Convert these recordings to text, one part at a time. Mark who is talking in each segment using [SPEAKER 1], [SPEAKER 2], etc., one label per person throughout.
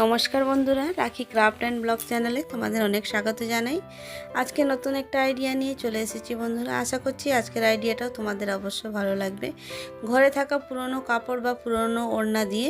[SPEAKER 1] নমস্কার বন্ধুরা, রাখি ক্রাফট অ্যান্ড ব্লগ চ্যানেলে তোমাদের অনেক স্বাগত জানাই। আজকে নতুন একটা আইডিয়া নিয়ে চলে এসেছি বন্ধুরা। আশা করছি আজকের আইডিয়াটাও তোমাদের অবশ্য ভালো লাগবে। ঘরে থাকা পুরনো কাপড় বা পুরনো ওড়না দিয়ে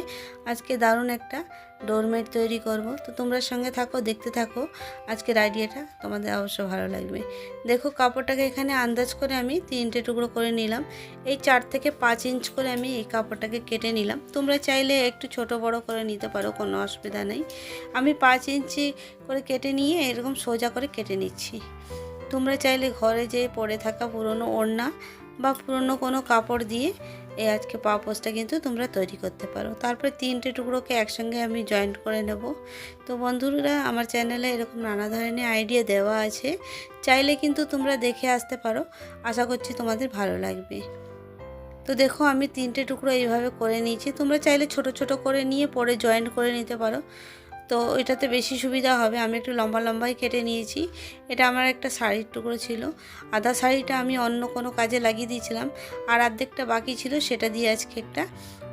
[SPEAKER 1] আজকে দারুণ একটা ডোরমেট তৈরি করব। তো তোমরা সঙ্গে থাকো, দেখতে থাকো। আজকের আইডিয়াটা তোমাদের অবশ্য ভালো লাগবে। দেখো কাপড়টাকে এখানে আন্দাজ করে আমি তিনটে টুকরো করে নিলাম। এই চার থেকে পাঁচ ইঞ্চ করে আমি এই কাপড়টাকে কেটে নিলাম। তোমরা চাইলে একটু ছোট বড় করে নিতে পারো, কোনো অসুবিধা নেই। আমি পাঁচ ইঞ্চি করে কেটে নিয়ে এরকম সোজা করে কেটে নিচ্ছি। তোমরা চাইলে ঘরে যে পড়ে থাকা পুরনো ওড়না বা পুরনো কোনো কাপড় দিয়ে এই আজকে পাপোসটা কিন্তু তোমরা তৈরি করতে পারো। তারপরে তিনটে টুকরোকে একসঙ্গে আমি জয়েন্ট করে নেব। তো বন্ধুরা, আমার চ্যানেলে এরকম নানা ধরনের আইডিয়া দেওয়া আছে। চাইলে কিন্তু তোমরা দেখে আসতে পারো। আশা করছি তোমাদের ভালো লাগবে। তো দেখো, আমি তিনটে টুকরো এইভাবে করে নিয়েছি। তোমরা চাইলে ছোট ছোট করে নিয়ে পরে জয়েন্ট করে নিতে পারো। তো এটাতে বেশি সুবিধা হবে। আমি একটু লম্বা লম্বাই কেটে নিয়েছি। এটা আমার একটা শাড়ির টুকরো ছিল। আদা শাড়িটা আমি অন্য কোনো কাজে লাগিয়ে দিয়েছিলাম। আর অর্ধেকটা বাকি ছিল, সেটা দিয়ে আজকে একটা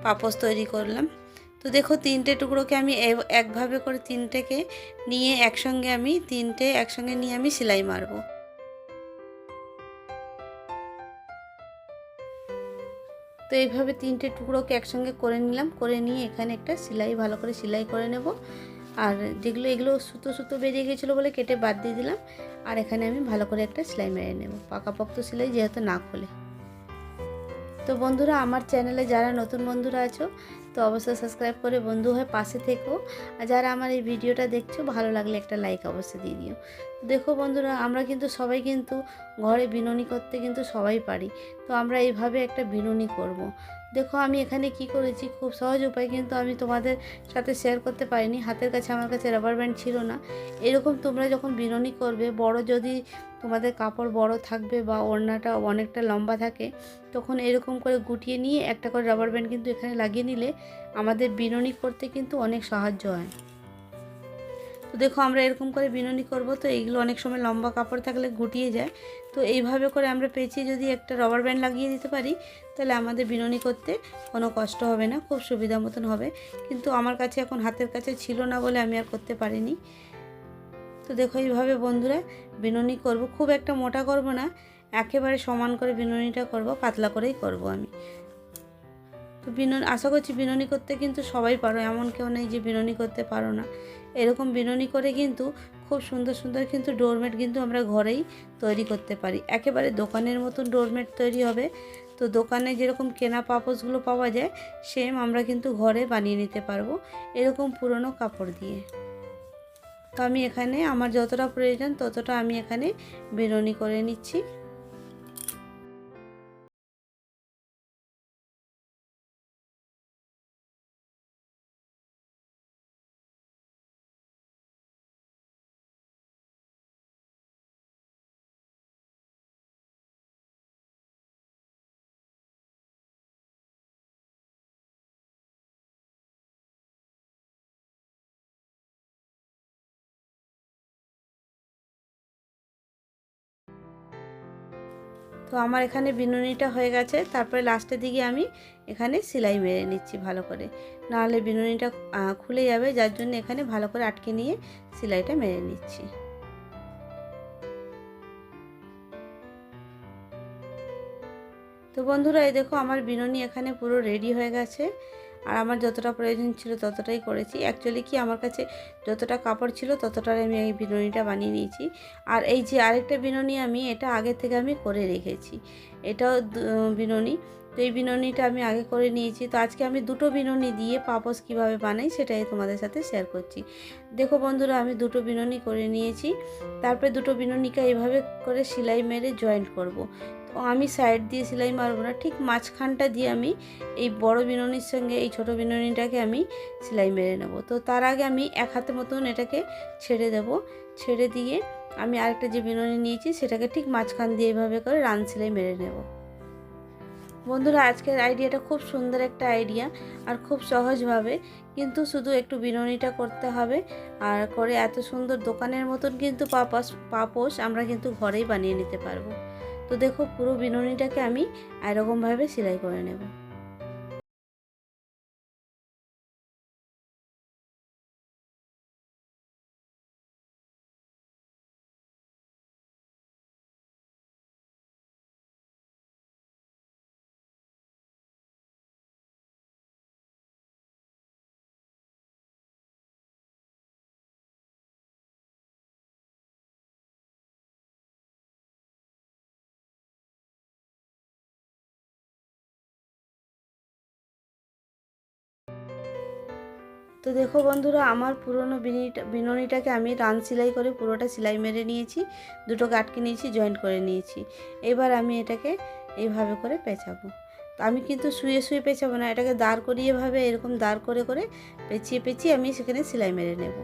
[SPEAKER 1] পাপোস তৈরি করলাম। তো দেখো, তিনটে টুকরোকে আমি একভাবে করে তিনটেকে নিয়ে একসঙ্গে আমি, তিনটে একসঙ্গে নিয়ে আমি সেলাই মারবো। তো এইভাবে তিনটে টুকরোকে একসঙ্গে করে নিলাম। করে নিয়ে এখানে একটা সেলাই, ভালো করে সেলাই করে নেব। আর যেগুলো, এগুলো সুতো সুতো বেরিয়ে গেছিল বলে কেটে বাদ দিয়ে দিলাম। আর এখানে আমি ভালো করে একটা সেলাই মেরে নেব। পাকাপোক্ত সেলাই যেহেতু না খোলে। তো বন্ধুরা, আমার চ্যানেলে যারা নতুন বন্ধুরা আছো, তো অবশ্যই সাবস্ক্রাইব করে বন্ধু হয়ে পাশে থেকো। আর যারা আমার এই ভিডিওটা দেখছ, ভালো লাগলে একটা লাইক অবশ্যই দিয়ে দিও। দেখো বন্ধুরা, আমরা কিন্তু সবাই কিন্তু ঘরে বিনুনি করতে কিন্তু সবাই পারি। তো আমরা এইভাবে একটা বিনুনি করব। দেখো, আমি এখানে কি করেছি? খুব সহজ উপায় কিন্তু আমি তোমাদের সাথে শেয়ার করতে পারিনি। হাতের কাছে আমার কাছে রাবার ব্যান্ড ছিল না। এরকম তোমরা যখন বিনুনি করবে, বড় যদি তোমাদের কাপড় বড় থাকবে বা ওড়নাটা অনেকটা লম্বা থাকে, তখন এরকম করে গুটিয়ে নিয়ে একটা করে রাবার ব্যান্ড কিন্তু এখানে লাগিয়ে নিলে আমাদের বিনুনি করতে কিন্তু অনেক সাহায্য হয়। তো দেখো আমরা এরকম করে বিনুনি করব, তো এইগুলো অনেক সময় লম্বা কাপড় থাকলে গুটিয়ে যায়। তো এইভাবে করে আমরা পেঁচিয়ে যদি একটা রবার ব্যান্ড লাগিয়ে দিতে পারি, তাহলে আমাদের বিনুনি করতে কোনো কষ্ট হবে না, খুব সুবিধা মতন হবে। কিন্তু আমার কাছে এখন হাতের কাছে ছিল না বলে আমি আর করতে পারিনি। তো দেখো এইভাবে বন্ধুরা বিনুনি করব, খুব একটা মোটা করব না, একেবারে সমান করে বিনুনিটা করব, পাতলা করেই করব আমি। তো বিনুনি আশা করছি বিনুনি করতে কিন্তু সবাই পারো, এমন কেউ নেই যে বিনুনি করতে পারো না। এরকম বিনুনি করে কিন্তু খুব সুন্দর সুন্দর কিন্তু ডোরমেট কিন্তু আমরা ঘরেই তৈরি করতে পারি। একেবারে দোকানের মতন ডোরমেট তৈরি হবে। তো দোকানে যেরকম কেনা পাপোসগুলো পাওয়া যায় সেম আমরা কিন্তু ঘরে বানিয়ে নিতে পারব এরকম পুরনো কাপড় দিয়ে। তো আমি এখানে আমার যতটা প্রয়োজন ততটা আমি এখানে বিনুনি করে নিচ্ছি। তো আমার এখানে বিনুনিটা হয়ে গেছে। তারপরে লাস্টের দিকে আমি এখানে সেলাই মেরে নিচ্ছি ভালো করে। নাহলে বিনুনিটা খুলে যাবে, যার জন্য এখানে ভালো করে আটকে নিয়ে সেলাইটা মেরে নিচ্ছি। তো বন্ধুরা, এই দেখো আমার বিনুনি এখানে পুরো রেডি হয়ে গেছে। আর আমার যতটা প্রয়োজন ছিল ততটাই করেছি। অ্যাকচুয়ালি কি আমার কাছে যতটা কাপড় ছিল ততটাই আমি এই বিনুনিটা বানিয়ে নিয়েছি। আর এই যে আরেকটা বিনুনি আমি, এটা আগে থেকে আমি করে রেখেছি। এটাও বিনুনি। তো এই বিনুনিটা আমি আগে করে নিয়েছি। তো আজকে আমি দুটো বিনুনি দিয়ে পাপস কীভাবে বানাই সেটাই তোমাদের সাথে শেয়ার করছি। দেখো বন্ধুরা, আমি দুটো বিনুনি করে নিয়েছি। তারপরে দুটো বিনুনিকে এইভাবে করে সেলাই মেরে জয়েন্ট করব। তো আমি সাইড দিয়ে সেলাই মারবো না, ঠিক মাঝখানটা দিয়ে আমি এই বড় বিনুনির সঙ্গে, এই ছোট বিনুনিটাকে আমি সেলাই মেরে নেব। তো তার আগে আমি এক হাতে মতন এটাকে ছেড়ে দেব। ছেড়ে দিয়ে আমি আরেকটা যে বিনুনি নিয়েছি, সেটাকে ঠিক মাঝখান দিয়ে এভাবে করে রান সেলাই মেরে নেব। বন্ধুরা, আজকের আইডিয়াটা খুব সুন্দর একটা আইডিয়া আর খুব সহজভাবে কিন্তু শুধু একটু বিননিটা করতে হবে। আর করে এত সুন্দর দোকানের মতন কিন্তু পাপাস পাপোস আমরা কিন্তু ঘরেই বানিয়ে নিতে পারব। তো দেখো পুরো বিনুনিটাকে আমি এরকমভাবে সেলাই করে নেব। তো দেখো বন্ধুরা, আমার পুরনো বিনিটা বিনুনিটাকে আমি রান সেলাই করে পুরোটা সেলাই মেরে নিয়েছি দুটো আটকে নিয়েছি জয়েন্ট করে নিয়েছি। এবার আমি এটাকে এইভাবে করে পেঁচাবো। তো আমি কিন্তু শুয়ে শুয়ে পেঁচাবো না, এটাকে দাঁড় করিয়ে ভাবে এরকম দাঁড় করে করে পেঁচিয়ে পেঁচিয়ে আমি সেখানে সেলাই মেরে নেব।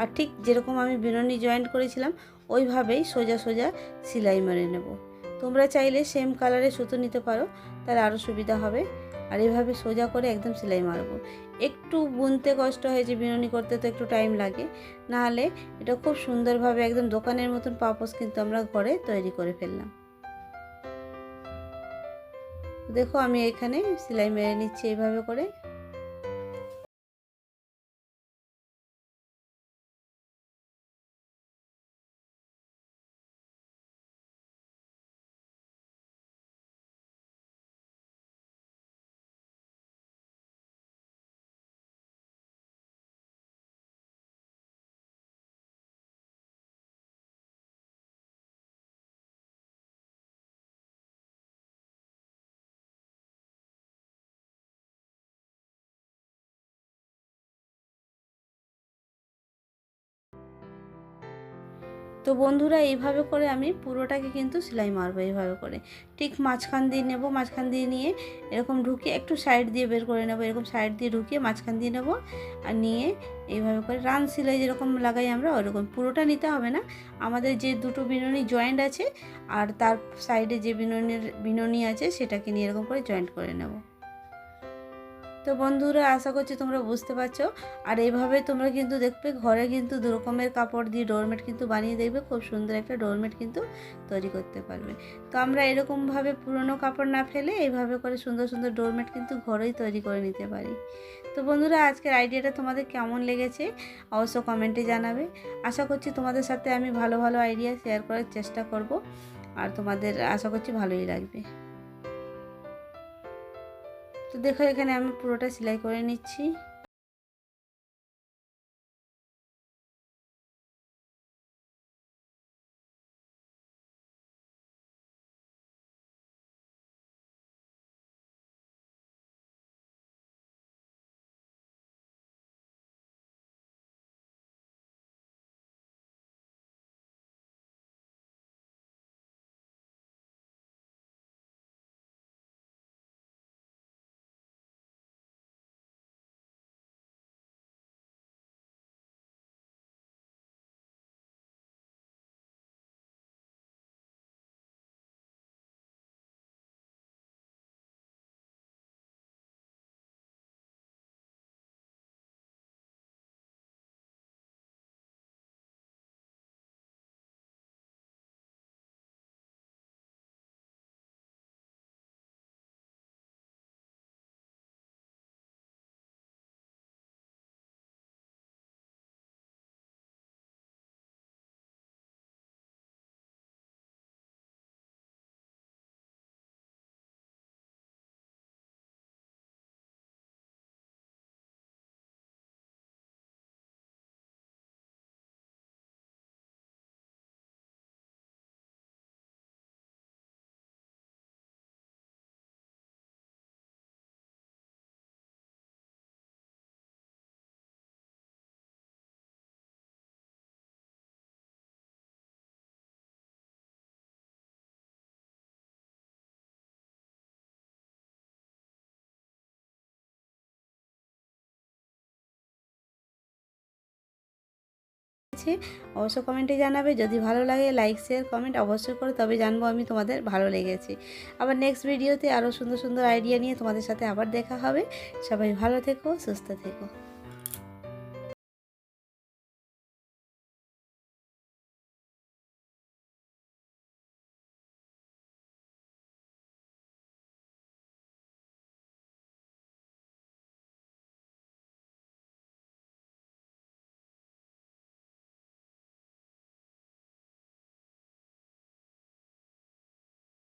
[SPEAKER 1] আর ঠিক যেরকম আমি বিননি জয়েন্ট করেছিলাম, ওইভাবেই সোজা সোজা সেলাই মেরে নেব। তোমরা চাইলে সেম কালারে সুতো নিতে পারো, তাহলে আরও সুবিধা হবে। আর এভাবে সোজা করে একদম সেলাই মারবো। একটু বুনতে কষ্ট হয়েছে বিনুনি করতে তো একটু টাইম লাগে। নাহলে এটা খুব সুন্দরভাবে একদম দোকানের মতন পাপোস কিন্তু আমরা ঘরে তৈরি করে ফেললাম। দেখো আমি এখানে সেলাই মেরে নিচ্ছি এইভাবে করে। তো বন্ধুরা, এইভাবে করে আমি পুরোটাকে কিন্তু সেলাই মারবো, এইভাবে করে। ঠিক মাঝখান দিয়ে নেব, মাঝখান দিয়ে নিয়ে এরকম ঢুকিয়ে একটু সাইড দিয়ে বের করে নেব, এরকম সাইড দিয়ে ঢুকিয়ে মাঝখান দিয়ে নেব আর নিয়ে এইভাবে করে রান সেলাই যেরকম লাগাই আমরা, ওরকম। পুরোটা নিতে হবে না। আমাদের যে দুটো বিনুনি জয়েন্ট আছে আর তার সাইডে যে বিনুনির, বিনুনি আছে, সেটাকে নিয়ে এরকম করে জয়েন্ট করে নেব। তো বন্ধুরা, আশা করছি তোমরা বুঝতে পারছ। আর এইভাবে তোমরা কিন্তু দেখবে ঘরে কিন্তু দু রকমের কাপড় দিয়ে ডোরমেট কিন্তু বানিয়ে দেখবে, খুব সুন্দর একটা ডোরমেট কিন্তু তৈরি করতে পারবে। তো আমরা এরকমভাবে পুরনো কাপড় না ফেলে এইভাবে করে সুন্দর সুন্দর ডোরমেট কিন্তু ঘরেই তৈরি করে নিতে পারি। তো বন্ধুরা, আজকের আইডিয়াটা তোমাদের কেমন লেগেছে অবশ্য কমেন্টে জানাবে। আশা করছি তোমাদের সাথে আমি ভালো ভালো আইডিয়া শেয়ার করার চেষ্টা করব। আর তোমাদের, আশা করছি ভালোই লাগবে। তো দেখো এখানে আমি পুরোটা সেলাই করে নিচ্ছি। আছে অবশ্য কমেন্টে জানাবে। যদি ভালো লাগে লাইক শেয়ার কমেন্ট অবশ্যই করে, তবে জানব আমি তোমাদের ভালো লেগেছে। আবার নেক্সট ভিডিওতে আরও সুন্দর সুন্দর আইডিয়া নিয়ে তোমাদের সাথে আবার দেখা হবে। সবাই ভালো থেকো, সুস্থ থেকো।